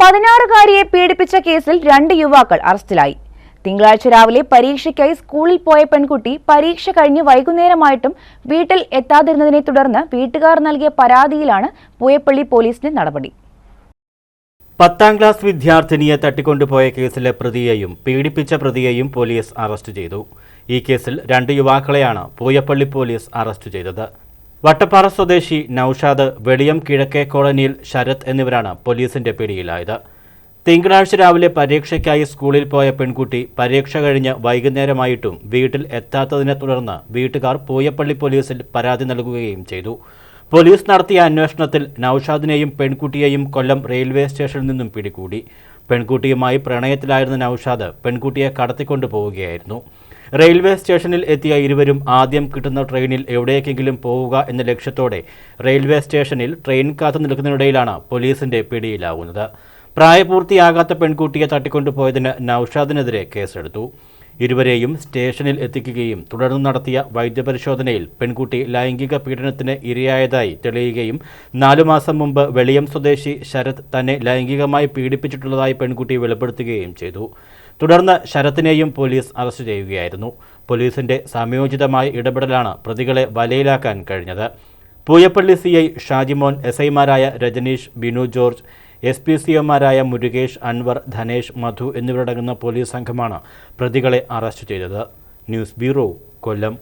പതിനാറുകാരിയെ പീഡിപ്പിച്ച കേസിൽ രണ്ട് യുവാക്കൾ അറസ്റ്റിലായി. തിങ്കളാഴ്ച രാവിലെ പരീക്ഷയ്ക്കായി സ്കൂളിൽ പോയ പെൺകുട്ടി പരീക്ഷ കഴിഞ്ഞ് വൈകുന്നേരമായിട്ടും വീട്ടിൽ എത്താതിരുന്നതിനെ തുടർന്ന് വീട്ടുകാർ നൽകിയ പരാതിയിലാണ് പൂയപ്പള്ളി പോലീസിന്റെ നടപടി. പത്താം ക്ലാസ് വിദ്യാർത്ഥിനിയെ തട്ടിക്കൊണ്ടുപോയ കേസിലെ പ്രതിയെയും പീഡിപ്പിച്ച പ്രതിയെയും പോലീസ് അറസ്റ്റ് ചെയ്തു. ഈ കേസിൽ രണ്ട് യുവാക്കളെയാണ് പൂയപ്പള്ളി പോലീസ് അറസ്റ്റ് ചെയ്തത്. വട്ടപ്പാറ സ്വദേശി നൌഷാദ് വെളിയം കിഴക്കേ കോളനിയിൽ ശരത് എന്നിവരാണ് പോലീസിന്റെ പിടിയിലായത്. തിങ്കളാഴ്ച രാവിലെ പരീക്ഷയ്ക്കായി സ്കൂളിൽ പോയ പെൺകുട്ടി പരീക്ഷ കഴിഞ്ഞ് വൈകുന്നേരമായിട്ടും വീട്ടിൽ എത്താത്തതിനെ തുടർന്ന് വീട്ടുകാർ പൂയപ്പള്ളി പോലീസിൽ പരാതി നൽകുകയും ചെയ്തു. പോലീസ് നടത്തിയ അന്വേഷണത്തിൽ നൌഷാദിനെയും പെൺകുട്ടിയെയും കൊല്ലം റെയിൽവേ സ്റ്റേഷനിൽ നിന്നും പിടികൂടി. പെൺകുട്ടിയുമായി പ്രണയത്തിലായിരുന്ന നൌഷാദ് പെൺകുട്ടിയെ കടത്തിക്കൊണ്ടു പോവുകയായിരുന്നു റെയിൽവേ സ്റ്റേഷനിൽ എത്തിയ ഇരുവരും ആദ്യം കിട്ടുന്ന ട്രെയിനിൽ എവിടേക്കെങ്കിലും പോവുക എന്ന ലക്ഷ്യത്തോടെ റെയിൽവേ സ്റ്റേഷനിൽ ട്രെയിൻ കാത്തു നിൽക്കുന്നതിനിടയിലാണ് പോലീസിന്റെ പിടിയിലാവുന്നത്. പ്രായപൂർത്തിയാകാത്ത പെൺകുട്ടിയെ തട്ടിക്കൊണ്ടുപോയതിന് നൌഷാദിനെതിരെ കേസെടുത്തു. ഇരുവരെയും സ്റ്റേഷനിൽ എത്തിക്കുകയും തുടർന്ന് നടത്തിയ വൈദ്യപരിശോധനയിൽ പെൺകുട്ടി ലൈംഗിക പീഡനത്തിന് ഇരയായതായി തെളിയുകയും നാലു മാസം മുമ്പ് വെളിയം സ്വദേശി ശരത് തന്നെ ലൈംഗികമായി പീഡിപ്പിച്ചിട്ടുള്ളതായി പെൺകുട്ടി വെളിപ്പെടുത്തുകയും ചെയ്തു. തുടർന്ന് ശരത്തിനെയും പോലീസ് അറസ്റ്റ് ചെയ്യുകയായിരുന്നു. പോലീസിന്റെ സമയോചിതമായ ഇടപെടലാണ് പ്രതികളെ വലയിലാക്കാൻ കഴിഞ്ഞത്. Pooyappally C I Shajimon S ഐമാരായ Rajaneesh Binu George S P C ഒമാരായ Murukesh Anwar Dhanesh Madhu എന്നിവരടങ്ങുന്ന പോലീസ് സംഘമാണ് പ്രതികളെ അറസ്റ്റ് ചെയ്തത്. News bureau Kollam.